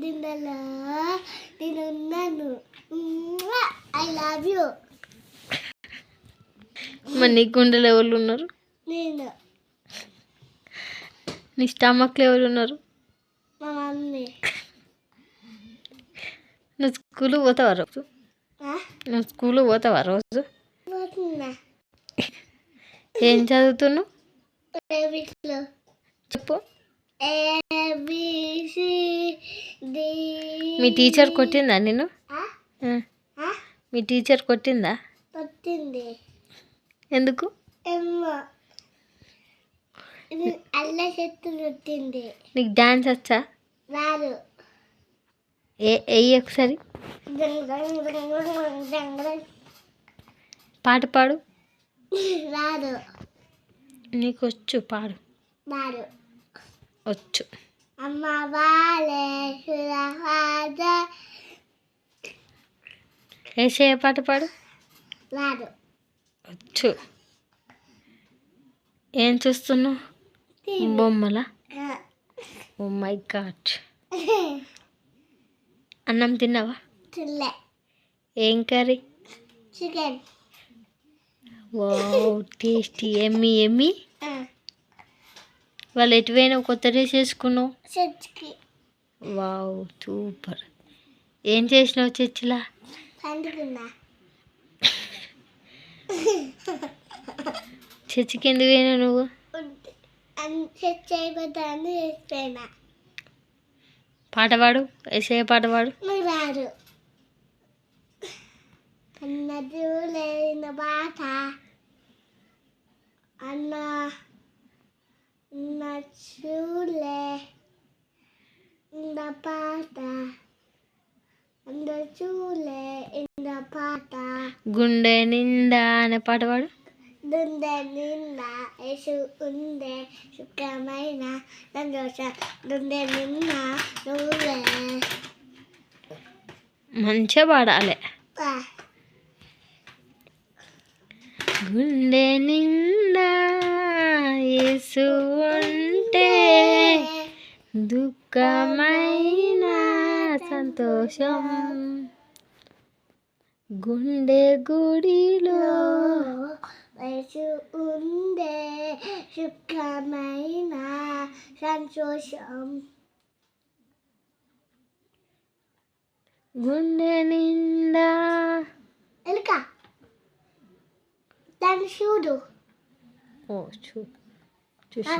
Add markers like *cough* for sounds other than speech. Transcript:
దిండలో నేనున్నాను I love you. మరి నీ గుండెలు ఎవరు ఉన్నారు? నేను. నీ స్టమక్లో ఎవరు ఉన్నారు? మా మమ్మీ. నువ్వు స్కూల్ పోతావా రోజు? నువ్వు స్కూల్ పోతావా రోజు? పోతున్నా. ఏం చదువుతున్నావు? చెప్పు. ఏబిసి మీ టీచర్ కొట్టిందా నేను? మీ టీచర్ కొట్టిందా? వచ్చింది ఎందుకు? అల్ల చెట్టు వచ్చింది నీకు డాన్స్ వచ్చా? రాదు. ఏ ఎయ్యి ఒకసారి. పాట పాడు. రాదు. నీకు వచ్చు పాడు. రాదు. వచ్చు అమ్మ వాళ్ళే ఏసే పాట పాడు? వచ్చు ఏం చూస్తున్నావు? బొమ్మల? Oh my God. *laughs* అన్నం తిన్నావా? ఏం కర్రీ? చికెన్. Wow tasty. ఎమ్మి ఎమ్మి. వాళ్ళు ఎటు పోయినావు కొత్త డ్రెస్ వేసుకున్నావు? చర్చికి. Wow super. ఏం చేసినావు చర్చిలా? పండుకున్నా. చర్చికి ఎందుకు పోయినావు నువ్వు? చర్చ్ అయిపోతాను వేసిపోయినా పాట పాడు ఏసే పాట పాడు. రాదు. అన్నది లేని బాట. అన్న చూలే పాట అంద చూలే పాట. గుండె నిండా అనే పాట పాడు. దుందె నిన్న యేసు ఉందే సుఖమైన సంతోష. దుందె నిన్న నువ్వే. మంచిగా పాడాలి. గుండె నిండా యేసు ఉంటే దుఃఖమైన సంతోషం. గుండె గుడిలో వయసు ఉందే సుఖమైన సంతోషం. గుండె నిండా ఎలుక దాన్ని చూడు. ఓ చూ చూసి.